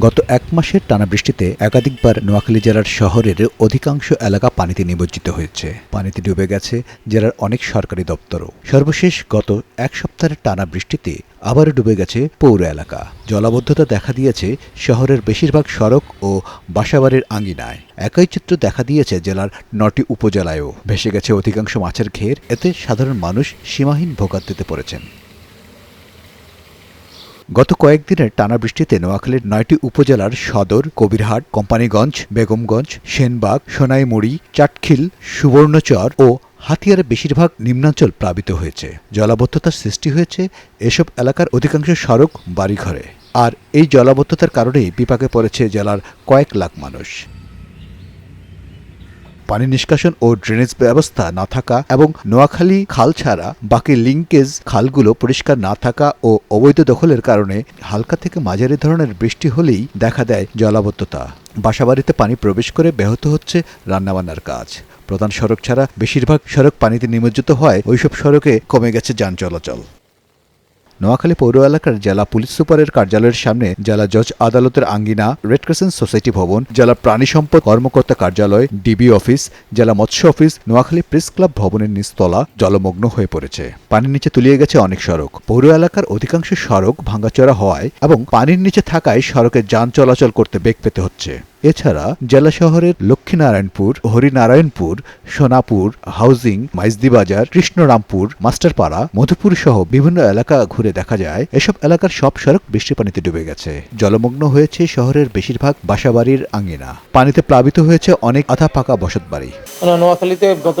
গত এক মাসের টানা বৃষ্টিতে একাধিকবার নোয়াখালী জেলার শহরের অধিকাংশ এলাকা পানিতে নিমজ্জিত হয়েছে। পানিতে ডুবে গেছে জেলার অনেক সরকারি দপ্তরও। সর্বশেষ গত এক সপ্তাহের টানা বৃষ্টিতে আবারও ডুবে গেছে পৌর এলাকা। জলাবদ্ধতা দেখা দিয়েছে শহরের বেশিরভাগ সড়ক ও বাসাবাড়ির আঙ্গিনায় একই চিত্র দেখা দিয়েছে জেলার নটি উপজেলায়ও। ভেসে গেছে অধিকাংশ মাছের ঘের। এতে সাধারণ মানুষ সীমাহীন ভোগান্তিতে পড়েছেন। গত কয়েকদিনের টানা বৃষ্টিতে নোয়াখালীর নয়টি উপজেলার সদর, কবিরহাট, কোম্পানিগঞ্জ, বেগমগঞ্জ, সেনবাগ, সোনাইমুড়ি, চাটখিল, সুবর্ণচর ও হাতিয়ারের বেশিরভাগ নিম্নাঞ্চল প্লাবিত হয়েছে। জলাবদ্ধতার সৃষ্টি হয়েছে এসব এলাকার অধিকাংশ সড়ক, বাড়িঘরে। আর এই জলাবদ্ধতার কারণেই বিপাকে পড়েছে জেলার কয়েক লাখ মানুষ। পানি নিষ্কাশন ও ড্রেনেজ ব্যবস্থা না থাকা এবং নোয়াখালী খাল ছাড়া বাকি লিঙ্কেজ খালগুলো পরিষ্কার না থাকা ও অবৈধ দখলের কারণে হালকা থেকে মাঝারি ধরনের বৃষ্টি হলেই দেখা দেয় জলাবদ্ধতা। বাসাবাড়িতে পানি প্রবেশ করে ব্যাহত হচ্ছে রান্নাবান্নার কাজ। প্রধান সড়ক ছাড়া বেশিরভাগ সড়ক পানিতে নিমজ্জিত হয়, ওইসব সড়কে কমে গেছে যান চলাচল। নোয়াখালী পৌর এলাকার জেলা পুলিশ সুপারের কার্যালয়ের সামনে জেলা জজ আদালতের আঙ্গিনা রেড ক্রিসেন্ট সোসাইটি ভবন, জেলা প্রাণী সম্পদ কর্মকর্তা কার্যালয়, ডিবি অফিস, জেলা মৎস্য অফিস, নোয়াখালী প্রেস ক্লাব ভবনের নিচতলা জলমগ্ন হয়ে পড়েছে। পানির নিচে তুলিয়ে গেছে অনেক সড়ক। পৌর এলাকার অধিকাংশ সড়ক ভাঙাচোরা হওয়ায় এবং পানির নিচে থাকায় সড়কে যান চলাচল করতে বেগ পেতে হচ্ছে। এছাড়া জেলা শহরের লক্ষ্মীনারায়ণপুর, হরিনারায়ণপুর, সোনাপুর, হাউজিং মাইজদি বাজার কৃষ্ণরামপুর, মাস্টারপাড়া মধুপুর সহ বিভিন্ন এলাকা ঘুরে দেখা যায়। এসব এলাকার সব সড়ক বৃষ্টি পানিতে ডুবে গেছে। জলমগ্ন হয়েছে শহরের বেশিরভাগ বাসাবাড়ির আঙ্গিনা পানিতে প্লাবিত হয়েছে অনেক আধা পাকা বসতবাড়ি মানে নোয়াখালীতে গত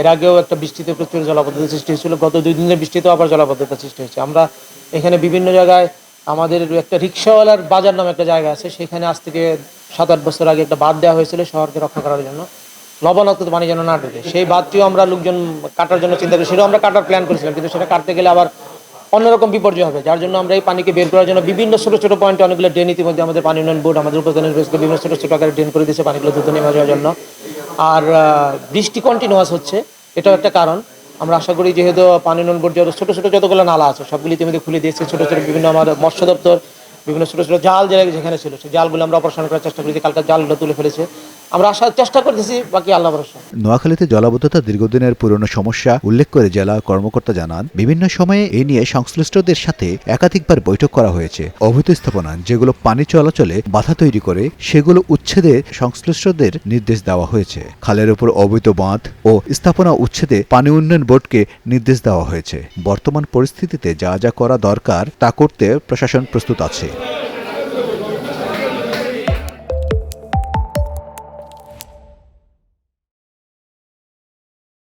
এর আগেও একটা বৃষ্টিতে প্রচুর জলাবদ্ধতা সৃষ্টি হয়েছিল। গত দুই দিনের বৃষ্টিতেও আবার জলাবদ্ধতা সৃষ্টি হয়েছে। আমরা এখানে বিভিন্ন জায়গায় আমাদের একটা রিক্সাওয়ালার বাজার নামে একটা জায়গা আছে। সেখানে আজ থেকে সাত আট বছর আগে একটা বাঁধ দেওয়া হয়েছিল শহরকে রক্ষা করার জন্য। লবণাক্ত পানি যেন না ঢুকে। সেই বাঁধটিও আমরা লোকজন কাটার জন্য চিন্তা করি। সেটাও আমরা কাটার প্ল্যান করেছিলাম। কিন্তু সেটা কাটতে গেলে আবার অন্যরকম বিপর্যয় হবে। যার জন্য আমরা এই পানিকে বের করার জন্য বিভিন্ন ছোটো ছোটো পয়েন্টে অনেকগুলো ড্রেন ইতিমধ্যে আমাদের পানি উন্নয়ন বোর্ড আমাদের উপজেলার বেশ বিভিন্ন ছোটো ছোটো আকারে ড্রেন করে দিয়েছে পানিগুলো দ্রুত নেমে যাওয়ার জন্য। আর বৃষ্টি কন্টিনিউয়াস হচ্ছে। এটাও একটা কারণ। আমরা আশা করি যেহেতু পানি উন্নয়ন বোর্ড যত ছোটো ছোটো যতগুলো নালা আছে, সবগুলি ইতিমধ্যে খুলে দিয়েছে। ছোটো ছোটো বিভিন্ন আমাদের মৎস্য দপ্তর বিভিন্ন ছোট ছোট জাল যেখানে ছিল, সেই জালগুলো আমরা অপারেশন করার চেষ্টা করেছি। কালকে জালগুলো তুলে ফেলেছে। আমরা আসার চেষ্টা করতেছি, বাকি আল্লাহ ভরসা। নোয়াখালীতে জলাবদ্ধতা দীর্ঘদিনের পুরনো সমস্যা উল্লেখ করে জেলা কর্মকর্তা জানান, বিভিন্ন সময়ে এ নিয়ে সংশ্লিষ্টদের সাথে একাধিকবার বৈঠক করা হয়েছে। অবৈধ স্থাপনা, যেগুলো পানি চলাচলে বাধা তৈরি করে, সেগুলো উচ্ছেদে সংশ্লিষ্টদের নির্দেশ দেওয়া হয়েছে। খালের উপর অবৈধ বাঁধ ও স্থাপনা উচ্ছেদে পানি উন্নয়ন বোর্ডকে নির্দেশ দেওয়া হয়েছে। বর্তমান পরিস্থিতিতে যা যা করা দরকার তা করতে প্রশাসন প্রস্তুত আছে।